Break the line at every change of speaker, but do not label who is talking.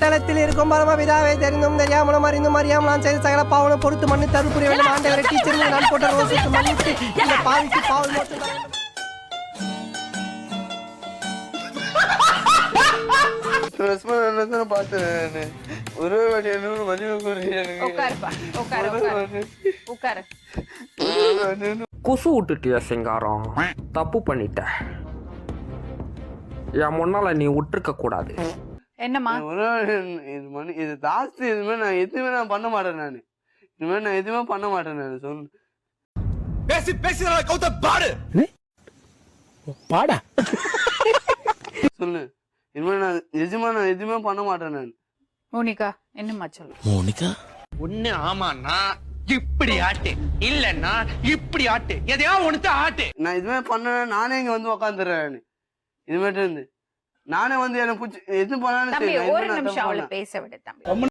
தளத்தில் இருக்கும் பரமபிதாவை தெரிந்தும் தெரியாமலும் அறிந்தும் அறியாமல் நான் செய்த சகல பாவனை பொறுத்து மண்ணு தரு புரிய வேண்டும். ஆண்டவரை டீச்சர் நான் போட்ட ரோசுக்கு மன்னித்து இந்த பாவிக்கு பாவல்
பார்த்தேன் ஒரு வாட்டி
உட்காரு
குசு விட்டுட்டியா சிங்காரம்? தப்பு பண்ணிட்ட. என் முன்னால நீ விட்டுருக்க கூடாது.
என்னம்மா?
இது மணி இது ஜாஸ்தி இதுமே நான் எதுவுமே நான் பண்ண மாட்டேன் நான். இதுமாதிரி நான் எதுவுமே பண்ண மாட்டேன் நான் சொல்லு.
பேசி பேசி கௌத பாடு.
பாடா?
சொல்லு. இனிமேல் நான் நிஜமா நான் எதுவுமே பண்ண மாட்டேன் நான்.
மோனிகா என்னம்மா சொல்லு
மோனிகா?
ஒண்ணு ஆமாண்ணா இப்படி ஆட்டு. இல்லன்னா இப்படி ஆட்டு. எதையா ஒண்ணு ஆட்டு.
நான் இதுமே பண்ணேன் நானே இங்க வந்து உக்காந்துடுறேன் நான். இதுமேட்டு இருந்து. நானே வந்து எனக்கு பிடிச்சி எது பண்ணாலும்
ஒரு நிமிஷம் அவளை. பேச விடு தம்பி